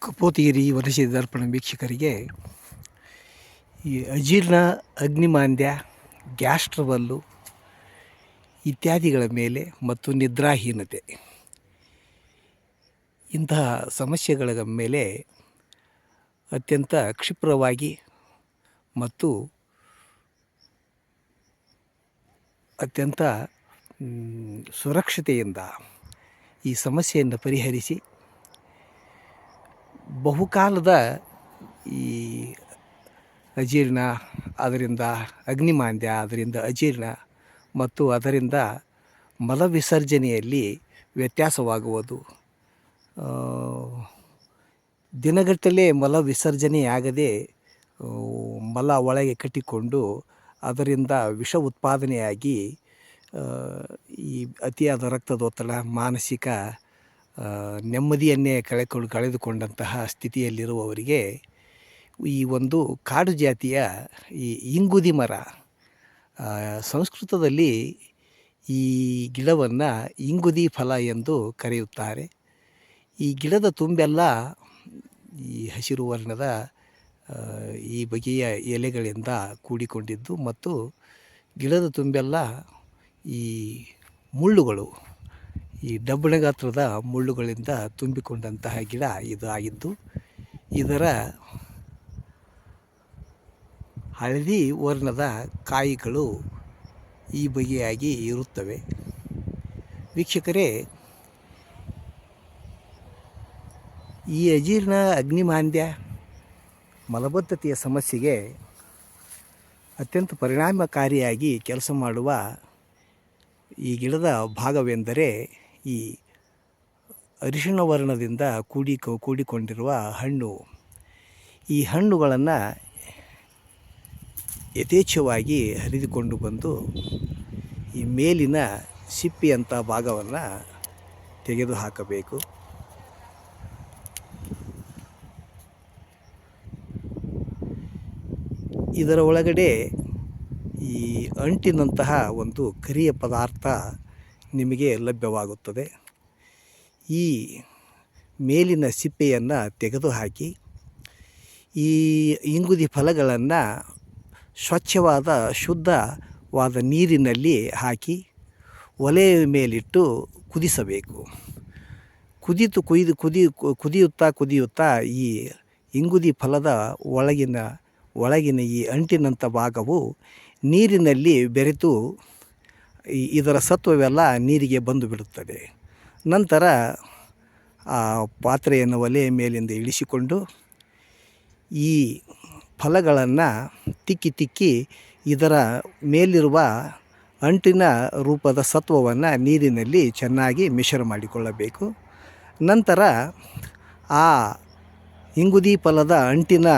ಕಪೋತಿಗಿರಿ ವನಸಿ ದರ್ಪಣ ವೀಕ್ಷಕರಿಗೆ. ಈ ಅಜೀರ್ಣ, ಅಗ್ನಿಮಾಂದ್ಯ ಗ್ಯಾಸ್ಟ್ರಬಲ್ಲು ಇತ್ಯಾದಿಗಳ ಮೇಲೆ ಮತ್ತು ನಿದ್ರಾಹೀನತೆ. ಇಂತಹ ಸಮಸ್ಯೆಗಳ ಮೇಲೆ ಅತ್ಯಂತ ಕ್ಷಿಪ್ರವಾಗಿ ಮತ್ತು ಅತ್ಯಂತ ಸುರಕ್ಷತೆಯಿಂದ ಈ ಸಮಸ್ಯೆಯನ್ನು ಪರಿಹರಿಸಿ ಬಹುಕಾಲದ ಈ ಅಜೀರ್ಣ, ಅದರಿಂದ ಅಗ್ನಿಮಾಂದ್ಯ, ಅದರಿಂದ ಅಜೀರ್ಣ ಮತ್ತು ಅದರಿಂದ ಮಲ ವಿಸರ್ಜನೆಯಲ್ಲಿ ವ್ಯತ್ಯಾಸವಾಗುವುದು ದಿನಗಟ್ಟಲೆ ಮಲ ವಿಸರ್ಜನೆಯಾಗದೆ ಮಲ ಒಳಗೆ ಕಟ್ಟಿಕೊಂಡು ಅದರಿಂದ ವಿಷ ಉತ್ಪಾದನೆಯಾಗಿ ಈ ಅತಿಯಾದ ರಕ್ತದೊತ್ತಡ, ಮಾನಸಿಕ ನೆಮ್ಮದಿಯನ್ನೇ ಕಳೆಕೊಂಡು ಕಳೆದುಕೊಂಡಂತಹ ಸ್ಥಿತಿಯಲ್ಲಿರುವವರಿಗೆ ಈ ಒಂದು ಕಾಡು ಜಾತಿಯ ಈ ಇಂಗುದಿ ಮರ ಸಂಸ್ಕೃತದಲ್ಲಿ ಈ ಗಿಡವನ್ನು ಇಂಗುದಿ ಫಲ ಎಂದು ಕರೆಯುತ್ತಾರೆ. ಈ ಗಿಡದ ತುಂಬೆಲ್ಲ ಈ ಹಸಿರು ವರ್ಣದ ಈ ಬಗೆಯ ಎಲೆಗಳಿಂದ ಕೂಡಿಕೊಂಡಿದ್ದು ಮತ್ತು ಗಿಡದ ತುಂಬೆಲ್ಲ ಈ ಮುಳ್ಳುಗಳು ಈ ಡಬ್ಬಣಗಾತ್ರದ ಮುಳ್ಳುಗಳಿಂದ ತುಂಬಿಕೊಂಡಂತಹ ಗಿಡ ಇದು ಆಗಿದ್ದು ಇದರ ಹಳದಿ ವರ್ಣದ ಕಾಯಿಗಳು ಈ ಬಗೆಯಾಗಿ ಇರುತ್ತವೆ. ವೀಕ್ಷಕರೇ, ಈ ಅಜೀರ್ಣ ಅಗ್ನಿಮಾಂದ್ಯ ಮಲಬದ್ಧತೆಯ ಸಮಸ್ಯೆಗೆ ಅತ್ಯಂತ ಪರಿಣಾಮಕಾರಿಯಾಗಿ ಕೆಲಸ ಮಾಡುವ ಈ ಗಿಡದ ಭಾಗವೆಂದರೆ ಈ ಅರಿಶಿಣ ವರ್ಣದಿಂದ ಕೂಡಿ ಕೂಡಿಕೊಂಡಿರುವ ಹಣ್ಣು. ಈ ಹಣ್ಣುಗಳನ್ನು ಯಥೇಚ್ಛವಾಗಿ ಹರಿದುಕೊಂಡು ಬಂದು ಈ ಮೇಲಿನ ಸಿಪ್ಪಿಯಂಥ ಭಾಗವನ್ನು ತೆಗೆದು ಹಾಕಬೇಕು ಇದರ ಒಳಗಡೆ ಈ ಅಂಟಿನಂತಹ ಒಂದು ಕರಿಯ ಪದಾರ್ಥ ನಿಮಗೆ ಲಭ್ಯವಾಗುತ್ತದೆ. ಈ ಮೇಲಿನ ಸಿಪ್ಪೆಯನ್ನು ತೆಗೆದುಹಾಕಿ, ಈ ಇಂಗುದಿ ಫಲಗಳನ್ನು ಸ್ವಚ್ಛವಾದ, ಶುದ್ಧವಾದ ನೀರಿನಲ್ಲಿ ಹಾಕಿ ಒಲೆಯ ಮೇಲಿಟ್ಟು ಕುದಿಸಬೇಕು. ಕುದಿತು, ಕುಯ್ದು, ಕುದಿ, ಕುದಿಯುತ್ತಾ ಕುದಿಯುತ್ತಾ ಈ ಇಂಗುದಿ ಫಲದ ಒಳಗಿನ ಒಳಗಿನ ಈ ಅಂಟಿನಂಥ ಭಾಗವು ನೀರಿನಲ್ಲಿ ಬೆರೆತು ಇದರ ಸತ್ವವೆಲ್ಲ ನೀರಿಗೆ ಬಂದು ಬಿಡುತ್ತದೆ. ನಂತರ ಆ ಪಾತ್ರೆಯನ್ನು ಒಲೆಯ ಮೇಲಿಂದ ಇಳಿಸಿಕೊಂಡು ಈ ಫಲಗಳನ್ನು ತಿಕ್ಕಿ ತಿಕ್ಕಿ ಇದರ ಮೇಲಿರುವ ಅಂಟಿನ ರೂಪದ ಸತ್ವವನ್ನು ನೀರಿನಲ್ಲಿ ಚೆನ್ನಾಗಿ ಮಿಶ್ರ ಮಾಡಿಕೊಳ್ಳಬೇಕು. ನಂತರ ಆ ಇಂಗುದಿ ಫಲದ ಅಂಟಿನ,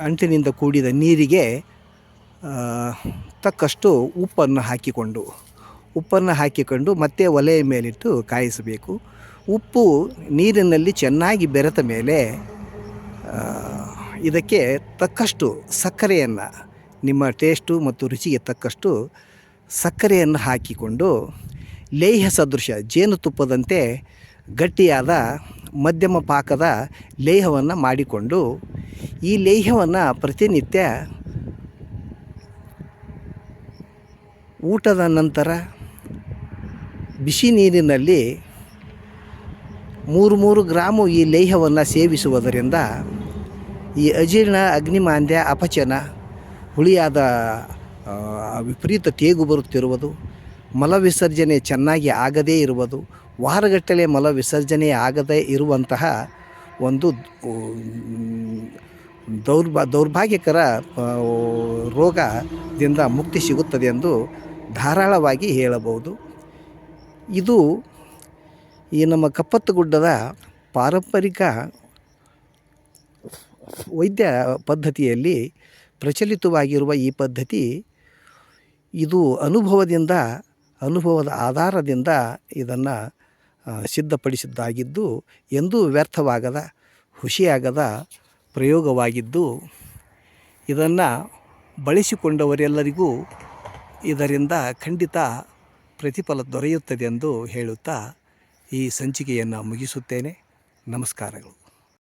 ಅಂಟಿನಿಂದ ಕೂಡಿದ ನೀರಿಗೆ ತಕ್ಕಷ್ಟು ಉಪ್ಪನ್ನು ಹಾಕಿಕೊಂಡು ಉಪ್ಪನ್ನು ಹಾಕಿಕೊಂಡು ಮತ್ತೆ ಒಲೆಯ ಮೇಲಿಟ್ಟು ಕಾಯಿಸಬೇಕು. ಉಪ್ಪು ನೀರಿನಲ್ಲಿ ಚೆನ್ನಾಗಿ ಬೆರೆತ ಮೇಲೆ ಇದಕ್ಕೆ ತಕ್ಕಷ್ಟು ಸಕ್ಕರೆಯನ್ನು, ನಿಮ್ಮ ಟೇಸ್ಟು ಮತ್ತು ರುಚಿಗೆ ತಕ್ಕಷ್ಟು ಸಕ್ಕರೆಯನ್ನು ಹಾಕಿಕೊಂಡು, ಲೇಹ್ಯ ಸದೃಶ ಜೇನುತುಪ್ಪದಂತೆ ಗಟ್ಟಿಯಾದ ಮಧ್ಯಮ ಪಾಕದ ಲೇಹವನ್ನು ಮಾಡಿಕೊಂಡು, ಈ ಲೇಹವನ್ನು ಪ್ರತಿನಿತ್ಯ ಊಟದ ನಂತರ ಬಿಸಿ ನೀರಿನಲ್ಲಿ ಮೂರು ಮೂರು ಗ್ರಾಮು ಈ ಲೇಹವನ್ನು ಸೇವಿಸುವುದರಿಂದ ಈ ಅಜೀರ್ಣ, ಅಗ್ನಿಮಾಂದ್ಯ, ಅಪಚನ, ಹುಳಿಯಾದ ವಿಪರೀತ ತೇಗು ಬರುತ್ತಿರುವುದು ಮಲವಿಸರ್ಜನೆ ಚೆನ್ನಾಗಿ ಆಗದೇ ಇರುವುದು, ವಾರಗಟ್ಟಲೆ ಮಲವಿಸರ್ಜನೆ ಆಗದೇ ಇರುವಂತಹ ಒಂದು ದೌರ್ಭಾ ದೌರ್ಭಾಗ್ಯಕರ ರೋಗದಿಂದ ಮುಕ್ತಿ ಸಿಗುತ್ತದೆ ಎಂದು ಧಾರಾಳವಾಗಿ ಹೇಳಬಹುದು. ಇದು ಈ ನಮ್ಮ ಕಪ್ಪತ್ತಗುಡ್ಡದ ಪಾರಂಪರಿಕ ವೈದ್ಯ ಪದ್ಧತಿಯಲ್ಲಿ ಪ್ರಚಲಿತವಾಗಿರುವ ಈ ಪದ್ಧತಿ ಇದು ಅನುಭವದಿಂದ, ಅನುಭವದ ಆಧಾರದಿಂದ ಇದನ್ನು ಸಿದ್ಧಪಡಿಸಿದ್ದಾಗಿದ್ದು, ಎಂದೂ ವ್ಯರ್ಥವಾಗದ ಹುಸಿಯಾಗದ ಪ್ರಯೋಗವಾಗಿದ್ದು ಇದನ್ನು ಬಳಸಿಕೊಂಡವರೆಲ್ಲರಿಗೂ ಇದರಿಂದ ಖಂಡಿತ ಪ್ರತಿಫಲ ದೊರೆಯುತ್ತದೆ ಎಂದು ಹೇಳುತ್ತಾ ಈ ಸಂಚಿಕೆಯನ್ನು ಮುಗಿಸುತ್ತೇನೆ. ನಮಸ್ಕಾರಗಳು.